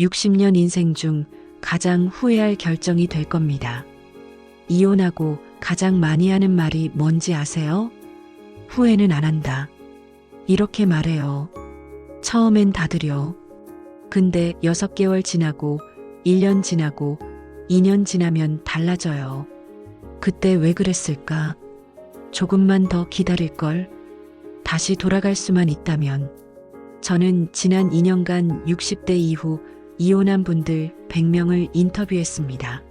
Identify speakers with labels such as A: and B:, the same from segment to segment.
A: 60년 인생 중 가장 후회할 결정이 될 겁니다. 이혼하고 가장 많이 하는 말이 뭔지 아세요? 후회는 안 한다. 이렇게 말해요. 처음엔 다들요. 근데 6개월 지나고 1년 지나고 2년 지나면 달라져요. 그때 왜 그랬을까? 조금만 더 기다릴 걸? 다시 돌아갈 수만 있다면. 저는 지난 2년간 60대 이후 이혼한 분들 100명을 인터뷰했습니다.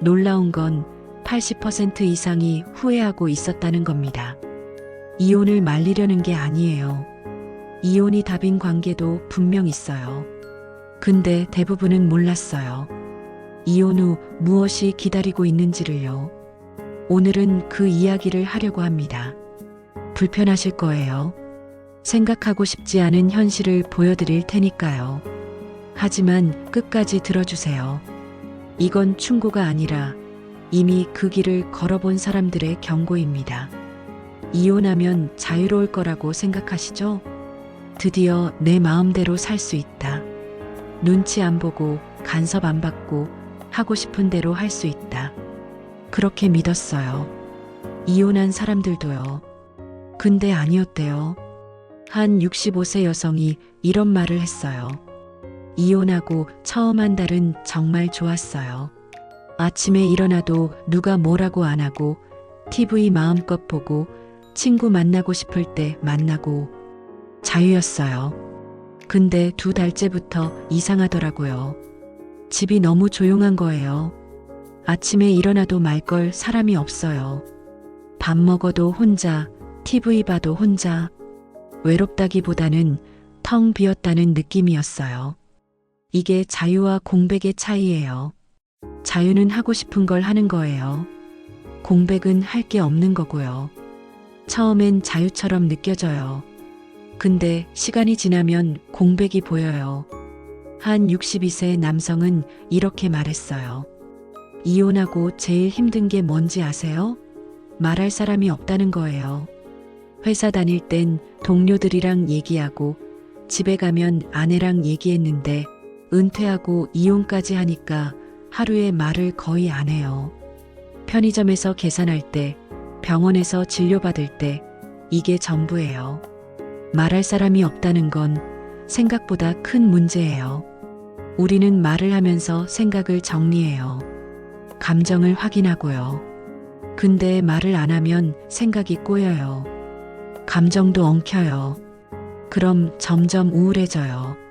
A: 놀라운 건 80% 이상이 후회하고 있었다는 겁니다. 이혼을 말리려는 게 아니에요. 이혼이 답인 관계도 분명 있어요. 근데 대부분은 몰랐어요. 이혼 후 무엇이 기다리고 있는지를요. 오늘은 그 이야기를 하려고 합니다. 불편하실 거예요. 생각하고 싶지 않은 현실을 보여드릴 테니까요. 하지만 끝까지 들어주세요. 이건 충고가 아니라 이미 그 길을 걸어본 사람들의 경고입니다. 이혼하면 자유로울 거라고 생각하시죠? 드디어 내 마음대로 살 수 있다. 눈치 안 보고 간섭 안 받고 하고 싶은 대로 할 수 있다. 그렇게 믿었어요. 이혼한 사람들도요. 근데 아니었대요. 한 65세 여성이 이런 말을 했어요. 이혼하고 처음 한 달은 정말 좋았어요. 아침에 일어나도 누가 뭐라고 안 하고 TV 마음껏 보고 친구 만나고 싶을 때 만나고 자유였어요. 근데 두 달째부터 이상하더라고요. 집이 너무 조용한 거예요. 아침에 일어나도 말 걸 사람이 없어요. 밥 먹어도 혼자, TV 봐도 혼자. 외롭다기보다는 텅 비었다는 느낌이었어요. 이게 자유와 공백의 차이예요. 자유는 하고 싶은 걸 하는 거예요. 공백은 할 게 없는 거고요. 처음엔 자유처럼 느껴져요. 근데 시간이 지나면 공백이 보여요. 한 62세 남성은 이렇게 말했어요. 이혼하고 제일 힘든 게 뭔지 아세요? 말할 사람이 없다는 거예요. 회사 다닐 땐 동료들이랑 얘기하고 집에 가면 아내랑 얘기했는데 은퇴하고 이혼까지 하니까 하루에 말을 거의 안 해요. 편의점에서 계산할 때, 병원에서 진료받을 때, 이게 전부예요. 말할 사람이 없다는 건 생각보다 큰 문제예요. 우리는 말을 하면서 생각을 정리해요. 감정을 확인하고요. 근데 말을 안 하면 생각이 꼬여요. 감정도 엉켜요. 그럼 점점 우울해져요.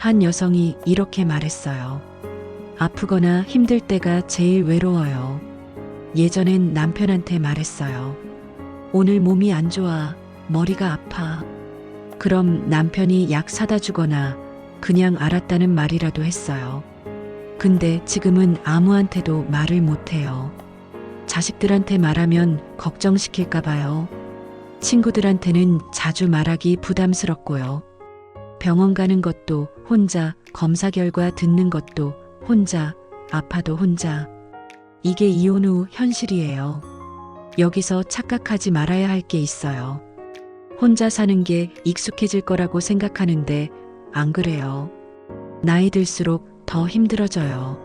A: 한 여성이 이렇게 말했어요. 아프거나 힘들 때가 제일 외로워요. 예전엔 남편한테 말했어요. 오늘 몸이 안 좋아. 머리가 아파. 그럼 남편이 약 사다 주거나 그냥 알았다는 말이라도 했어요. 근데 지금은 아무한테도 말을 못 해요. 자식들한테 말하면 걱정시킬까봐요. 친구들한테는 자주 말하기 부담스럽고요. 병원 가는 것도 혼자, 검사 결과 듣는 것도 혼자, 아파도 혼자. 이게 이혼 후 현실이에요. 여기서 착각하지 말아야 할 게 있어요. 혼자 사는 게 익숙해질 거라고 생각하는데 안 그래요. 나이 들수록 더 힘들어져요.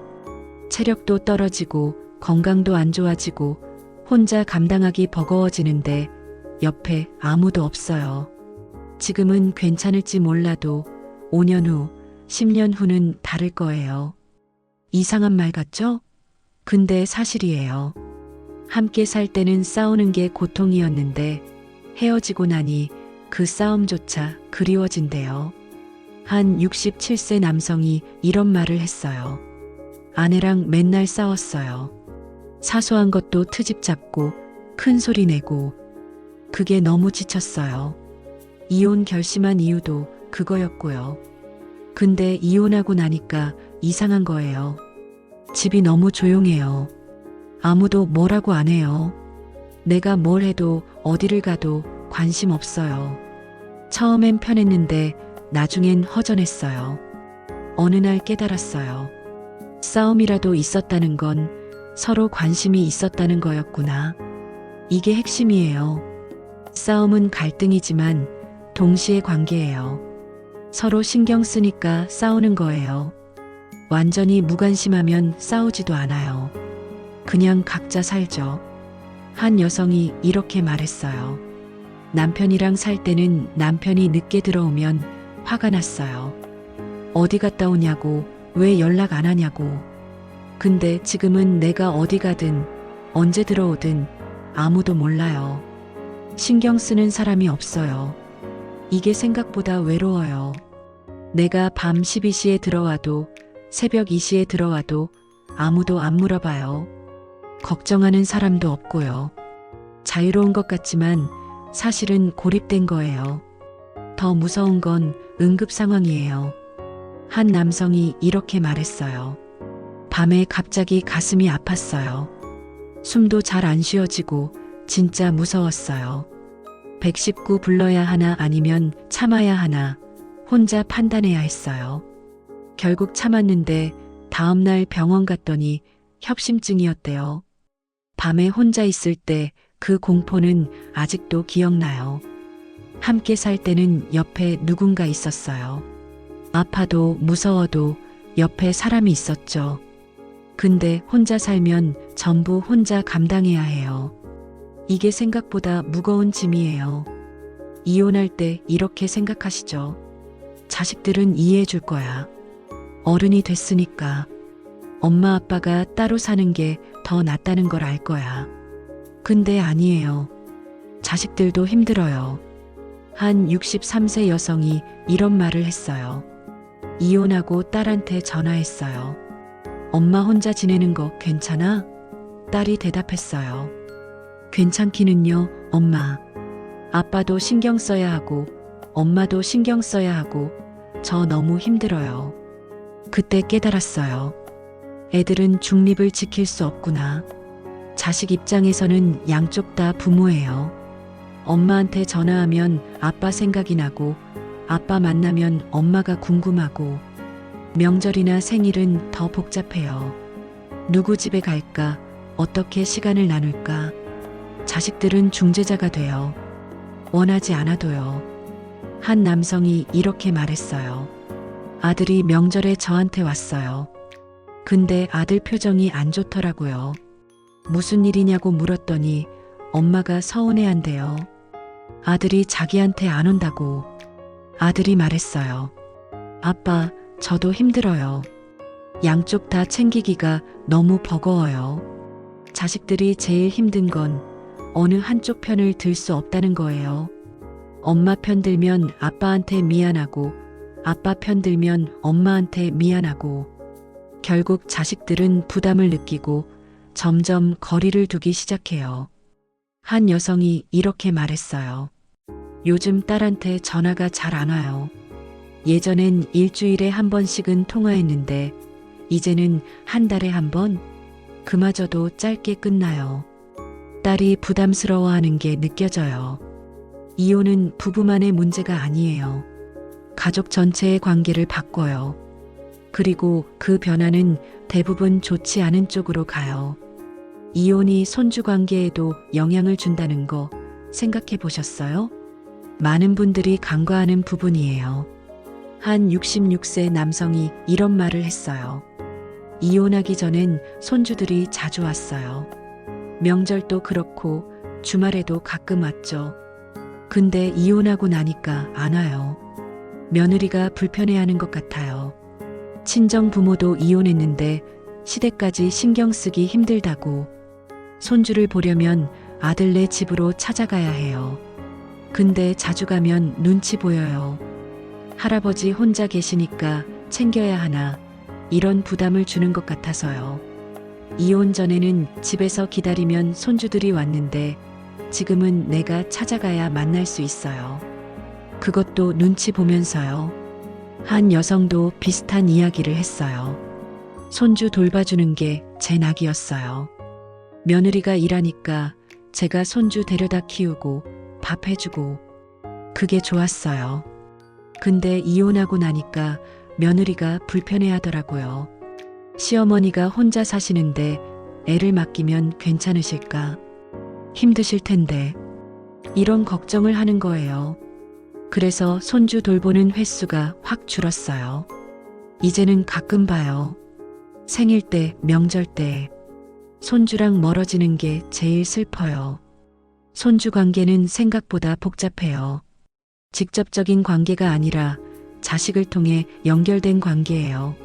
A: 체력도 떨어지고 건강도 안 좋아지고 혼자 감당하기 버거워지는데 옆에 아무도 없어요. 지금은 괜찮을지 몰라도 5년 후, 10년 후는 다를 거예요. 이상한 말 같죠? 근데 사실이에요. 함께 살 때는 싸우는 게 고통이었는데 헤어지고 나니 그 싸움조차 그리워진대요. 한 67세 남성이 이런 말을 했어요. 아내랑 맨날 싸웠어요. 사소한 것도 트집 잡고 큰 소리 내고 그게 너무 지쳤어요. 이혼 결심한 이유도 그거였고요. 근데 이혼하고 나니까 이상한 거예요. 집이 너무 조용해요. 아무도 뭐라고 안 해요. 내가 뭘 해도 어디를 가도 관심 없어요. 처음엔 편했는데 나중엔 허전했어요. 어느 날 깨달았어요. 싸움이라도 있었다는 건 서로 관심이 있었다는 거였구나. 이게 핵심이에요. 싸움은 갈등이지만 동시에 관계예요. 서로 신경 쓰니까 싸우는 거예요. 완전히 무관심하면 싸우지도 않아요. 그냥 각자 살죠. 한 여성이 이렇게 말했어요. 남편이랑 살 때는 남편이 늦게 들어오면 화가 났어요. 어디 갔다 오냐고, 왜 연락 안 하냐고. 근데 지금은 내가 어디 가든, 언제 들어오든 아무도 몰라요. 신경 쓰는 사람이 없어요. 이게 생각보다 외로워요. 내가 밤 12시에 들어와도 새벽 2시에 들어와도 아무도 안 물어봐요. 걱정하는 사람도 없고요. 자유로운 것 같지만 사실은 고립된 거예요. 더 무서운 건 응급 상황이에요. 한 남성이 이렇게 말했어요. 밤에 갑자기 가슴이 아팠어요. 숨도 잘 안 쉬어지고 진짜 무서웠어요. 119 불러야 하나 아니면 참아야 하나 혼자 판단해야 했어요. 결국 참았는데 다음날 병원 갔더니 협심증이었대요. 밤에 혼자 있을 때 그 공포는 아직도 기억나요. 함께 살 때는 옆에 누군가 있었어요. 아파도 무서워도 옆에 사람이 있었죠. 근데 혼자 살면 전부 혼자 감당해야 해요. 이게 생각보다 무거운 짐이에요. 이혼할 때 이렇게 생각하시죠. 자식들은 이해해 줄 거야. 어른이 됐으니까. 엄마 아빠가 따로 사는 게 더 낫다는 걸 알 거야. 근데 아니에요. 자식들도 힘들어요. 한 63세 여성이 이런 말을 했어요. 이혼하고 딸한테 전화했어요. 엄마 혼자 지내는 거 괜찮아? 딸이 대답했어요. 괜찮기는요, 엄마. 아빠도 신경 써야 하고, 엄마도 신경 써야 하고, 저 너무 힘들어요. 그때 깨달았어요. 애들은 중립을 지킬 수 없구나. 자식 입장에서는 양쪽 다 부모예요. 엄마한테 전화하면 아빠 생각이 나고, 아빠 만나면 엄마가 궁금하고, 명절이나 생일은 더 복잡해요. 누구 집에 갈까? 어떻게 시간을 나눌까? 자식들은 중재자가 돼요. 원하지 않아도요. 한 남성이 이렇게 말했어요. 아들이 명절에 저한테 왔어요. 근데 아들 표정이 안 좋더라고요. 무슨 일이냐고 물었더니 엄마가 서운해 한대요. 아들이 자기한테 안 온다고. 아들이 말했어요. 아빠, 저도 힘들어요. 양쪽 다 챙기기가 너무 버거워요. 자식들이 제일 힘든 건 어느 한쪽 편을 들 수 없다는 거예요. 엄마 편 들면 아빠한테 미안하고, 아빠 편 들면 엄마한테 미안하고, 결국 자식들은 부담을 느끼고 점점 거리를 두기 시작해요. 한 여성이 이렇게 말했어요. 요즘 딸한테 전화가 잘 안 와요. 예전엔 일주일에 한 번씩은 통화했는데, 이제는 한 달에 한 번? 그마저도 짧게 끝나요. 딸이 부담스러워하는 게 느껴져요. 이혼은 부부만의 문제가 아니에요. 가족 전체의 관계를 바꿔요. 그리고 그 변화는 대부분 좋지 않은 쪽으로 가요. 이혼이 손주 관계에도 영향을 준다는 거 생각해 보셨어요? 많은 분들이 간과하는 부분이에요. 한 66세 남성이 이런 말을 했어요. 이혼하기 전엔 손주들이 자주 왔어요. 명절도 그렇고 주말에도 가끔 왔죠. 근데 이혼하고 나니까 안 와요. 며느리가 불편해하는 것 같아요. 친정 부모도 이혼했는데 시댁까지 신경 쓰기 힘들다고. 손주를 보려면 아들네 집으로 찾아가야 해요. 근데 자주 가면 눈치 보여요. 할아버지 혼자 계시니까 챙겨야 하나 이런 부담을 주는 것 같아서요. 이혼 전에는 집에서 기다리면 손주들이 왔는데 지금은 내가 찾아가야 만날 수 있어요. 그것도 눈치 보면서요. 한 여성도 비슷한 이야기를 했어요. 손주 돌봐주는 게 제 낙이었어요. 며느리가 일하니까 제가 손주 데려다 키우고 밥 해주고 그게 좋았어요. 근데 이혼하고 나니까 며느리가 불편해 하더라고요. 시어머니가 혼자 사시는데 애를 맡기면 괜찮으실까? 힘드실 텐데. 이런 걱정을 하는 거예요. 그래서 손주 돌보는 횟수가 확 줄었어요. 이제는 가끔 봐요. 생일 때, 명절 때. 손주랑 멀어지는 게 제일 슬퍼요. 손주 관계는 생각보다 복잡해요. 직접적인 관계가 아니라 자식을 통해 연결된 관계예요.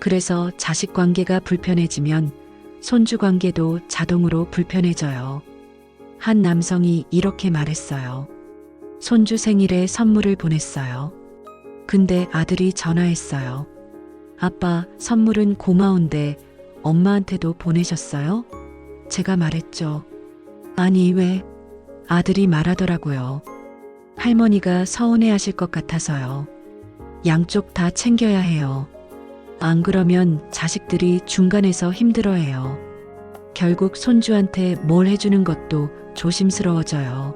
A: 그래서 자식 관계가 불편해지면 손주 관계도 자동으로 불편해져요. 한 남성이 이렇게 말했어요. 손주 생일에 선물을 보냈어요. 근데 아들이 전화했어요. 아빠, 선물은 고마운데 엄마한테도 보내셨어요? 제가 말했죠. 아니, 왜? 아들이 말하더라고요. 할머니가 서운해 하실 것 같아서요. 양쪽 다 챙겨야 해요. 안 그러면 자식들이 중간에서 힘들어해요. 결국 손주한테 뭘 해주는 것도 조심스러워져요.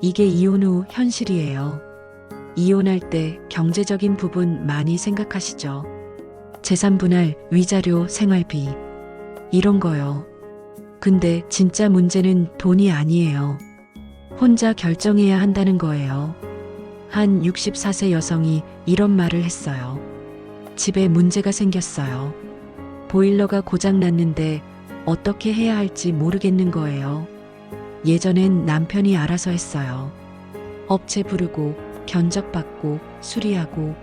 A: 이게 이혼 후 현실이에요. 이혼할 때 경제적인 부분 많이 생각하시죠? 재산 분할, 위자료, 생활비. 이런 거요. 근데 진짜 문제는 돈이 아니에요. 혼자 결정해야 한다는 거예요. 한 64세 여성이 이런 말을 했어요. 집에 문제가 생겼어요. 보일러가 고장 났는데 어떻게 해야 할지 모르겠는 거예요. 예전엔 남편이 알아서 했어요. 업체 부르고 견적받고 수리하고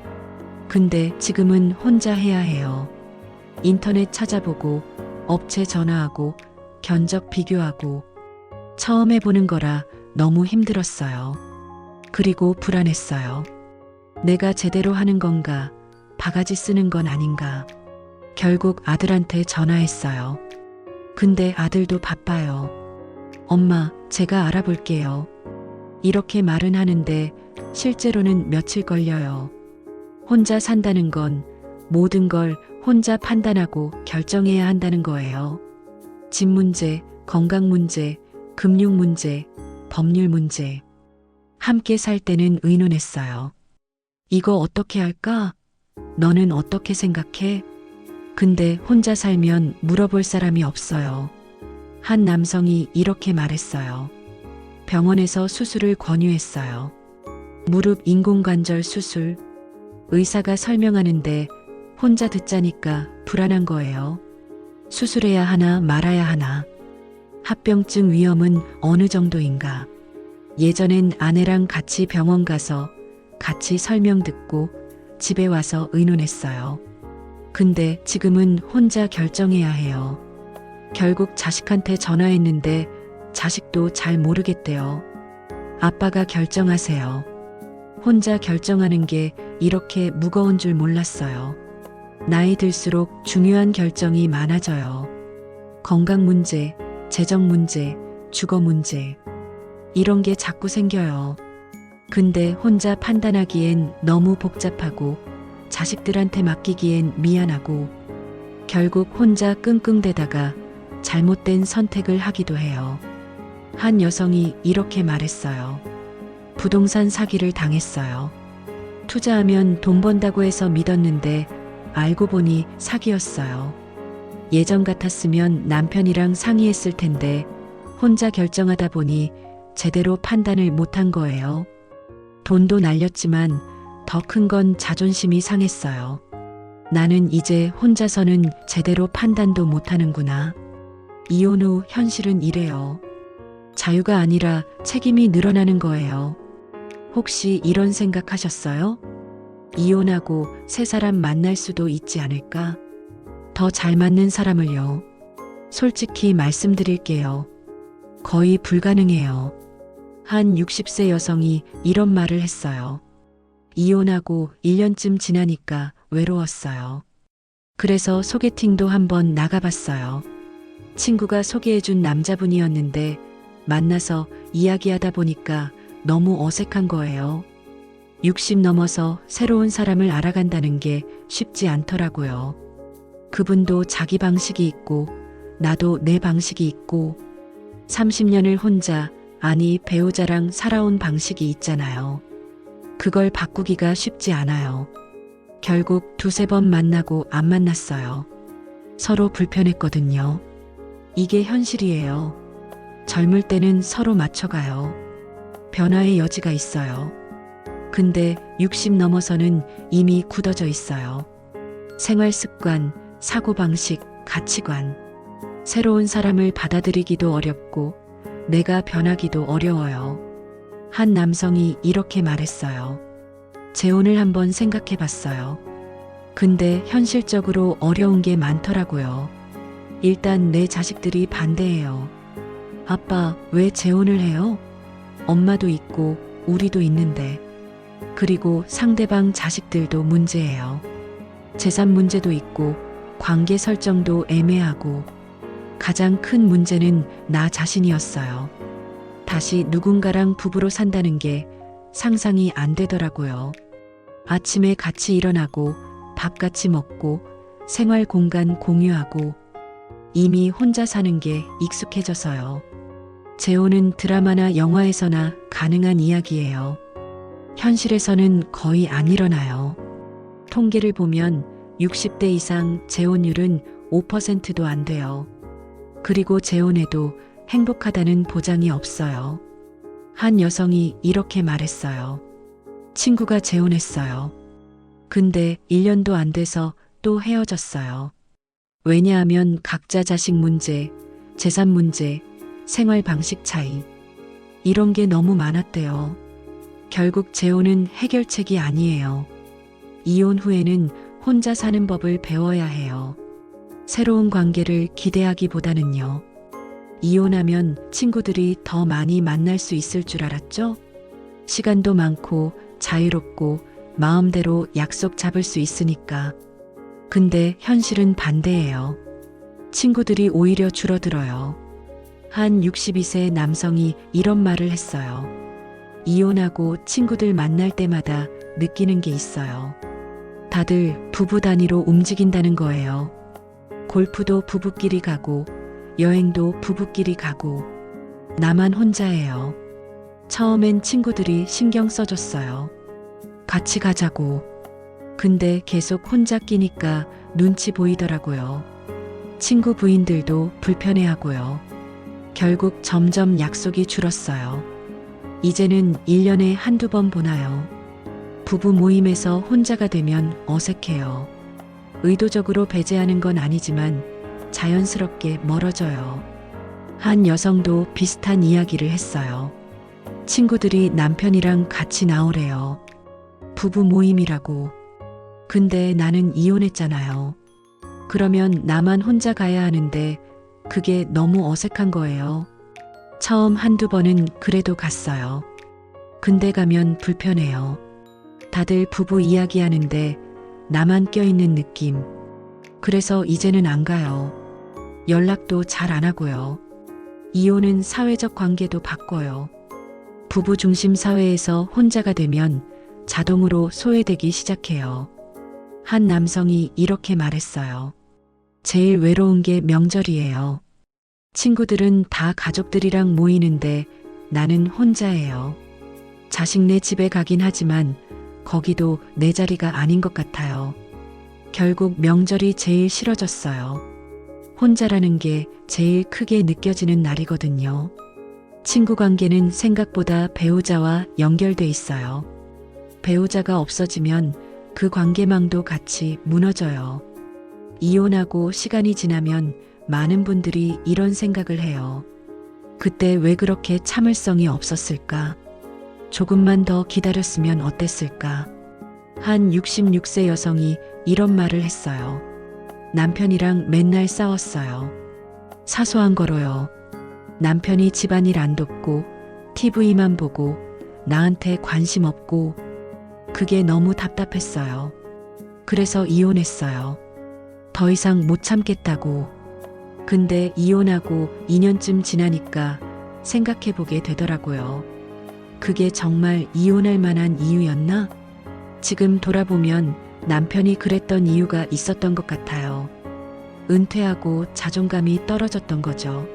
A: 근데 지금은 혼자 해야 해요. 인터넷 찾아보고 업체 전화하고 견적 비교하고 처음 해보는 거라 너무 힘들었어요. 그리고 불안했어요. 내가 제대로 하는 건가, 바가지 쓰는 건 아닌가. 결국 아들한테 전화했어요. 근데 아들도 바빠요. 엄마, 제가 알아볼게요. 이렇게 말은 하는데 실제로는 며칠 걸려요. 혼자 산다는 건 모든 걸 혼자 판단하고 결정해야 한다는 거예요. 집 문제, 건강 문제, 금융 문제, 법률 문제. 함께 살 때는 의논했어요. 이거 어떻게 할까? 너는 어떻게 생각해? 근데 혼자 살면 물어볼 사람이 없어요. 한 남성이 이렇게 말했어요. 병원에서 수술을 권유했어요. 무릎 인공관절 수술. 의사가 설명하는데 혼자 듣자니까 불안한 거예요. 수술해야 하나 말아야 하나. 합병증 위험은 어느 정도인가. 예전엔 아내랑 같이 병원 가서 같이 설명 듣고 집에 와서 의논했어요. 근데 지금은 혼자 결정해야 해요. 결국 자식한테 전화했는데 자식도 잘 모르겠대요. 아빠가 결정하세요. 혼자 결정하는 게 이렇게 무거운 줄 몰랐어요. 나이 들수록 중요한 결정이 많아져요. 건강 문제, 재정 문제, 주거 문제. 이런 게 자꾸 생겨요. 근데 혼자 판단하기엔 너무 복잡하고 자식들한테 맡기기엔 미안하고 결국 혼자 끙끙대다가 잘못된 선택을 하기도 해요. 한 여성이 이렇게 말했어요. 부동산 사기를 당했어요. 투자하면 돈 번다고 해서 믿었는데 알고 보니 사기였어요. 예전 같았으면 남편이랑 상의했을 텐데 혼자 결정하다 보니 제대로 판단을 못한 거예요. 돈도 날렸지만 더 큰 건 자존심이 상했어요. 나는 이제 혼자서는 제대로 판단도 못하는구나. 이혼 후 현실은 이래요. 자유가 아니라 책임이 늘어나는 거예요. 혹시 이런 생각 하셨어요? 이혼하고 새 사람 만날 수도 있지 않을까? 더 잘 맞는 사람을요. 솔직히 말씀드릴게요. 거의 불가능해요. 한 60세 여성이 이런 말을 했어요. 이혼하고 1년쯤 지나니까 외로웠어요. 그래서 소개팅도 한번 나가봤어요. 친구가 소개해준 남자분이었는데 만나서 이야기하다 보니까 너무 어색한 거예요. 60 넘어서 새로운 사람을 알아간다는 게 쉽지 않더라고요. 그분도 자기 방식이 있고 나도 내 방식이 있고 30년을 혼자 아니 배우자랑 살아온 방식이 있잖아요. 그걸 바꾸기가 쉽지 않아요. 결국 두세 번 만나고 안 만났어요. 서로 불편했거든요. 이게 현실이에요. 젊을 때는 서로 맞춰가요. 변화의 여지가 있어요. 근데 60 넘어서는 이미 굳어져 있어요. 생활 습관, 사고방식, 가치관. 새로운 사람을 받아들이기도 어렵고 내가 변하기도 어려워요. 한 남성이 이렇게 말했어요. 재혼을 한번 생각해 봤어요. 근데 현실적으로 어려운 게 많더라고요. 일단 내 자식들이 반대해요. 아빠, 왜 재혼을 해요? 엄마도 있고, 우리도 있는데. 그리고 상대방 자식들도 문제예요. 재산 문제도 있고, 관계 설정도 애매하고, 가장 큰 문제는 나 자신이었어요. 다시 누군가랑 부부로 산다는 게 상상이 안 되더라고요. 아침에 같이 일어나고, 밥 같이 먹고, 생활 공간 공유하고, 이미 혼자 사는 게 익숙해져서요. 재혼은 드라마나 영화에서나 가능한 이야기예요. 현실에서는 거의 안 일어나요. 통계를 보면 60대 이상 재혼율은 5%도 안 돼요. 그리고 재혼해도 행복하다는 보장이 없어요. 한 여성이 이렇게 말했어요. 친구가 재혼했어요. 근데 1년도 안 돼서 또 헤어졌어요. 왜냐하면 각자 자식 문제, 재산 문제, 생활 방식 차이. 이런 게 너무 많았대요. 결국 재혼은 해결책이 아니에요. 이혼 후에는 혼자 사는 법을 배워야 해요. 새로운 관계를 기대하기보다는요. 이혼하면 친구들이 더 많이 만날 수 있을 줄 알았죠? 시간도 많고 자유롭고 마음대로 약속 잡을 수 있으니까. 근데 현실은 반대예요. 친구들이 오히려 줄어들어요. 한 62세 남성이 이런 말을 했어요. 이혼하고 친구들 만날 때마다 느끼는 게 있어요. 다들 부부 단위로 움직인다는 거예요. 골프도 부부끼리 가고, 여행도 부부끼리 가고, 나만 혼자예요. 처음엔 친구들이 신경 써줬어요. 같이 가자고. 근데 계속 혼자 끼니까 눈치 보이더라고요. 친구 부인들도 불편해하고요. 결국 점점 약속이 줄었어요. 이제는 1년에 한두 번 보나요. 부부 모임에서 혼자가 되면 어색해요. 의도적으로 배제하는 건 아니지만 자연스럽게 멀어져요. 한 여성도 비슷한 이야기를 했어요. 친구들이 남편이랑 같이 나오래요. 부부 모임이라고. 근데 나는 이혼했잖아요. 그러면 나만 혼자 가야 하는데 그게 너무 어색한 거예요. 처음 한두 번은 그래도 갔어요. 근데 가면 불편해요. 다들 부부 이야기 하는데 나만 껴있는 느낌. 그래서 이제는 안 가요. 연락도 잘 안 하고요. 이혼은 사회적 관계도 바꿔요. 부부 중심 사회에서 혼자가 되면 자동으로 소외되기 시작해요. 한 남성이 이렇게 말했어요. 제일 외로운 게 명절이에요. 친구들은 다 가족들이랑 모이는데 나는 혼자예요. 자식네 집에 가긴 하지만 거기도 내 자리가 아닌 것 같아요. 결국 명절이 제일 싫어졌어요. 혼자라는 게 제일 크게 느껴지는 날이거든요. 친구 관계는 생각보다 배우자와 연결돼 있어요. 배우자가 없어지면 그 관계망도 같이 무너져요. 이혼하고 시간이 지나면 많은 분들이 이런 생각을 해요. 그때 왜 그렇게 참을성이 없었을까? 조금만 더 기다렸으면 어땠을까? 한 66세 여성이 이런 말을 했어요. 남편이랑 맨날 싸웠어요. 사소한 거로요. 남편이 집안일 안 돕고 TV만 보고 나한테 관심 없고 그게 너무 답답했어요. 그래서 이혼했어요. 더 이상 못 참겠다고. 근데 이혼하고 2년쯤 지나니까 생각해 보게 되더라고요. 그게 정말 이혼할 만한 이유였나? 지금 돌아보면 남편이 그랬던 이유가 있었던 것 같아요. 은퇴하고 자존감이 떨어졌던 거죠.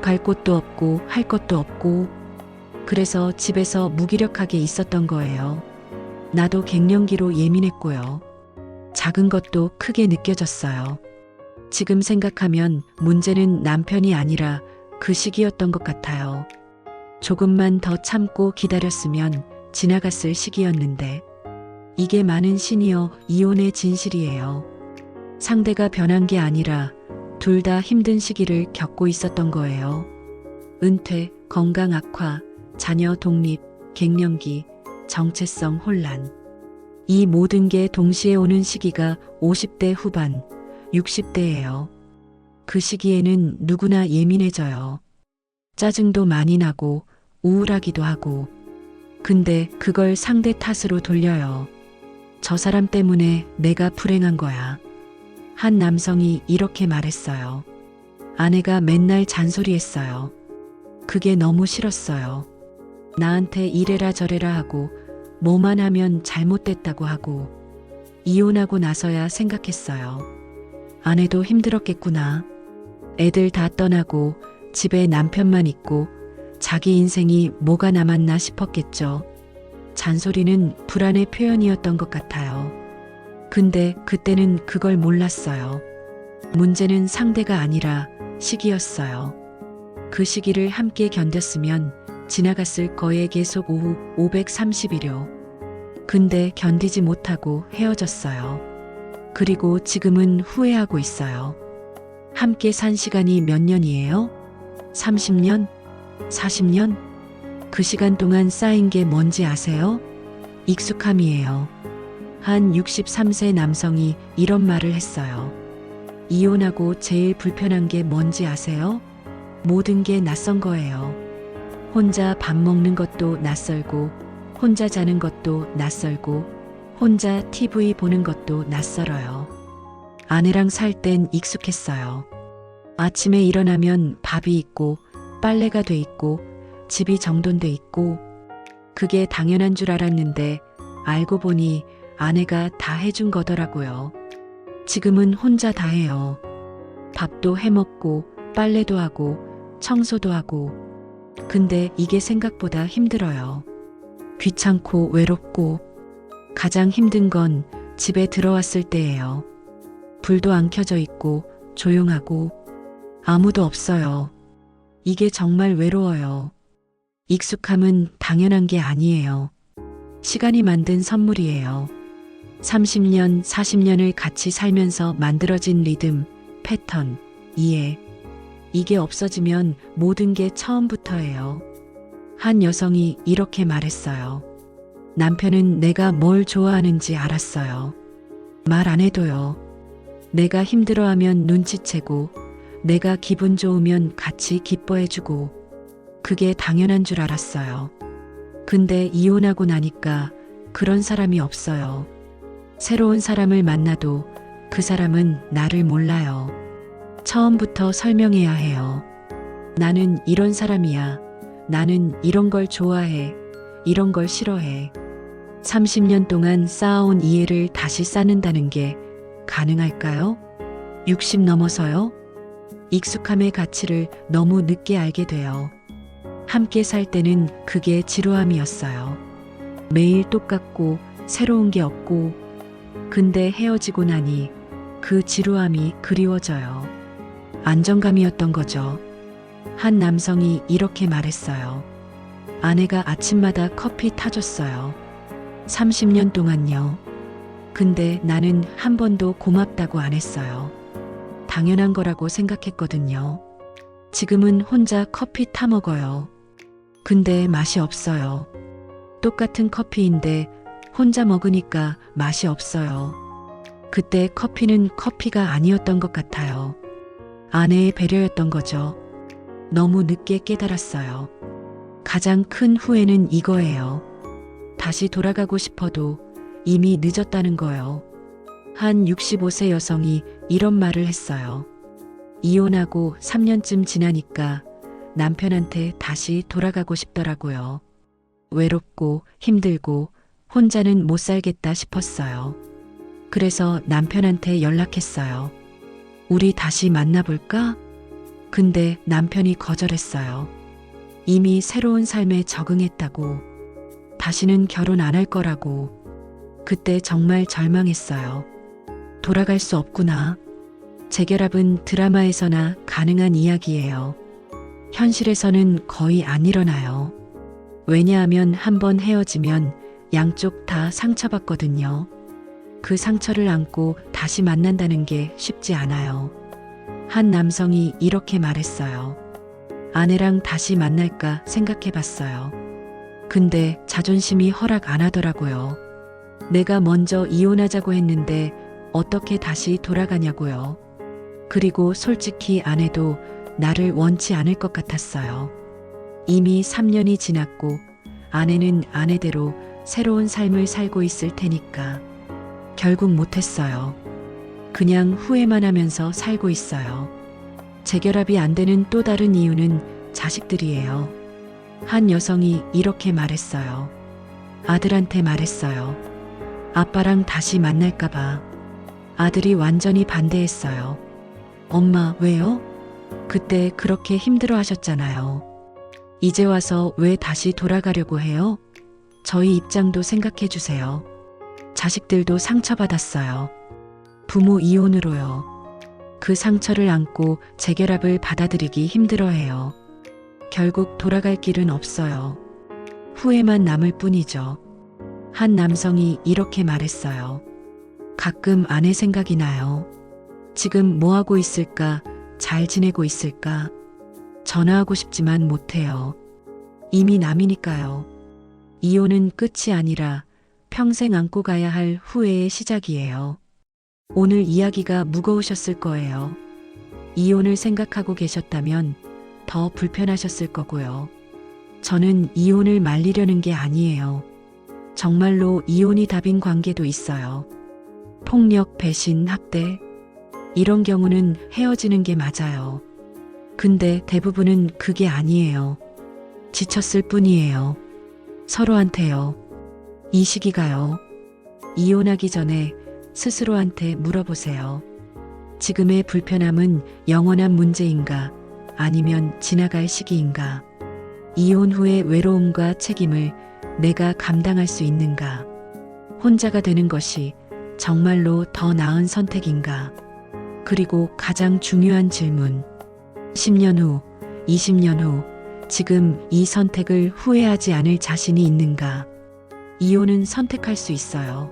A: 갈 곳도 없고 할 것도 없고 그래서 집에서 무기력하게 있었던 거예요. 나도 갱년기로 예민했고요. 작은 것도 크게 느껴졌어요. 지금 생각하면 문제는 남편이 아니라 그 시기였던 것 같아요. 조금만 더 참고 기다렸으면 지나갔을 시기였는데 이게 많은 시니어 이혼의 진실이에요. 상대가 변한 게 아니라 둘 다 힘든 시기를 겪고 있었던 거예요. 은퇴, 건강 악화, 자녀 독립, 갱년기, 정체성 혼란. 이 모든 게 동시에 오는 시기가 50대 후반, 60대예요. 그 시기에는 누구나 예민해져요. 짜증도 많이 나고 우울하기도 하고. 근데 그걸 상대 탓으로 돌려요. 저 사람 때문에 내가 불행한 거야. 한 남성이 이렇게 말했어요. 아내가 맨날 잔소리했어요. 그게 너무 싫었어요. 나한테 이래라 저래라 하고 뭐만 하면 잘못됐다고 하고 이혼하고 나서야 생각했어요. 아내도 힘들었겠구나. 애들 다 떠나고 집에 남편만 있고 자기 인생이 뭐가 남았나 싶었겠죠. 잔소리는 불안의 표현이었던 것 같아요. 근데 그때는 그걸 몰랐어요. 문제는 상대가 아니라 시기였어요. 그 시기를 함께 견뎠으면 지나갔을 거에 계속 오후 531요. 근데 견디지 못하고 헤어졌어요. 그리고 지금은 후회하고 있어요. 함께 산 시간이 몇 년이에요? 30년? 40년? 그 시간 동안 쌓인 게 뭔지 아세요? 익숙함이에요. 한 63세 남성이 이런 말을 했어요. 이혼하고 제일 불편한 게 뭔지 아세요? 모든 게 낯선 거예요. 혼자 밥 먹는 것도 낯설고, 혼자 자는 것도 낯설고, 혼자 TV 보는 것도 낯설어요. 아내랑 살 땐 익숙했어요. 아침에 일어나면 밥이 있고, 빨래가 돼 있고, 집이 정돈돼 있고, 그게 당연한 줄 알았는데, 알고 보니 아내가 다 해준 거더라고요. 지금은 혼자 다 해요. 밥도 해 먹고, 빨래도 하고, 청소도 하고. 근데 이게 생각보다 힘들어요. 귀찮고 외롭고. 가장 힘든 건 집에 들어왔을 때예요. 불도 안 켜져 있고, 조용하고, 아무도 없어요. 이게 정말 외로워요. 익숙함은 당연한 게 아니에요. 시간이 만든 선물이에요. 30년, 40년을 같이 살면서 만들어진 리듬, 패턴, 이해. 이게 없어지면 모든 게 처음부터예요. 한 여성이 이렇게 말했어요. 남편은 내가 뭘 좋아하는지 알았어요. 말 안 해도요. 내가 힘들어하면 눈치채고, 내가 기분 좋으면 같이 기뻐해주고, 그게 당연한 줄 알았어요. 근데 이혼하고 나니까 그런 사람이 없어요. 새로운 사람을 만나도 그 사람은 나를 몰라요. 처음부터 설명해야 해요. 나는 이런 사람이야. 나는 이런 걸 좋아해. 이런 걸 싫어해. 30년 동안 쌓아온 이해를 다시 쌓는다는 게 가능할까요? 60 넘어서요? 익숙함의 가치를 너무 늦게 알게 돼요. 함께 살 때는 그게 지루함이었어요. 매일 똑같고 새로운 게 없고, 근데 헤어지고 나니 그 지루함이 그리워져요. 안정감이었던 거죠. 한 남성이 이렇게 말했어요. 아내가 아침마다 커피 타줬어요. 30년 동안요. 근데 나는 한 번도 고맙다고 안 했어요. 당연한 거라고 생각했거든요. 지금은 혼자 커피 타 먹어요. 근데 맛이 없어요. 똑같은 커피인데 혼자 먹으니까 맛이 없어요. 그때 커피는 커피가 아니었던 것 같아요. 아내의 배려였던 거죠. 너무 늦게 깨달았어요. 가장 큰 후회는 이거예요. 다시 돌아가고 싶어도 이미 늦었다는 거요. 한 65세 여성이 이런 말을 했어요. 이혼하고 3년쯤 지나니까 남편한테 다시 돌아가고 싶더라고요. 외롭고 힘들고 혼자는 못 살겠다 싶었어요. 그래서 남편한테 연락했어요. 우리 다시 만나볼까? 근데 남편이 거절했어요. 이미 새로운 삶에 적응했다고. 다시는 결혼 안 할 거라고. 그때 정말 절망했어요. 돌아갈 수 없구나. 재결합은 드라마에서나 가능한 이야기예요. 현실에서는 거의 안 일어나요. 왜냐하면 한번 헤어지면 양쪽 다 상처받거든요. 그 상처를 안고 다시 만난다는 게 쉽지 않아요. 한 남성이 이렇게 말했어요. 아내랑 다시 만날까 생각해 봤어요. 근데 자존심이 허락 안 하더라고요. 내가 먼저 이혼하자고 했는데 어떻게 다시 돌아가냐고요. 그리고 솔직히 아내도 나를 원치 않을 것 같았어요. 이미 3년이 지났고 아내는 아내대로 새로운 삶을 살고 있을 테니까 결국 못했어요. 그냥 후회만 하면서 살고 있어요. 재결합이 안 되는 또 다른 이유는 자식들이에요. 한 여성이 이렇게 말했어요. 아들한테 말했어요. 아빠랑 다시 만날까봐. 아들이 완전히 반대했어요. 엄마, 왜요? 그때 그렇게 힘들어 하셨잖아요. 이제 와서 왜 다시 돌아가려고 해요? 저희 입장도 생각해 주세요. 자식들도 상처받았어요. 부모 이혼으로요. 그 상처를 안고 재결합을 받아들이기 힘들어해요. 결국 돌아갈 길은 없어요. 후회만 남을 뿐이죠. 한 남성이 이렇게 말했어요. 가끔 아내 생각이 나요. 지금 뭐 하고 있을까? 잘 지내고 있을까? 전화하고 싶지만 못해요. 이미 남이니까요. 이혼은 끝이 아니라 평생 안고 가야 할 후회의 시작이에요. 오늘 이야기가 무거우셨을 거예요. 이혼을 생각하고 계셨다면 더 불편하셨을 거고요. 저는 이혼을 말리려는 게 아니에요. 정말로 이혼이 답인 관계도 있어요. 폭력, 배신, 학대. 이런 경우는 헤어지는 게 맞아요. 근데 대부분은 그게 아니에요. 지쳤을 뿐이에요. 서로한테요. 이 시기가요. 이혼하기 전에 스스로한테 물어보세요. 지금의 불편함은 영원한 문제인가 아니면 지나갈 시기인가? 이혼 후의 외로움과 책임을 내가 감당할 수 있는가? 혼자가 되는 것이 정말로 더 나은 선택인가? 그리고 가장 중요한 질문. 10년 후, 20년 후, 지금 이 선택을 후회하지 않을 자신이 있는가? 이혼은 선택할 수 있어요.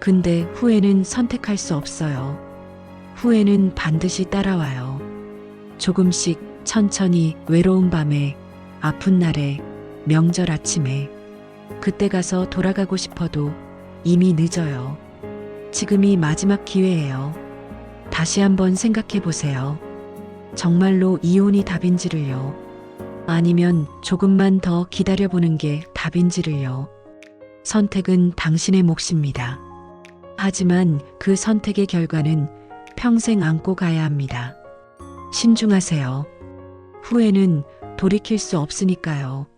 A: 근데 후회는 선택할 수 없어요. 후회는 반드시 따라와요. 조금씩 천천히 외로운 밤에, 아픈 날에, 명절 아침에, 그때 가서 돌아가고 싶어도 이미 늦어요. 지금이 마지막 기회예요. 다시 한번 생각해 보세요. 정말로 이혼이 답인지를요. 아니면 조금만 더 기다려보는 게 답인지를요. 선택은 당신의 몫입니다. 하지만 그 선택의 결과는 평생 안고 가야 합니다. 신중하세요. 후회는 돌이킬 수 없으니까요.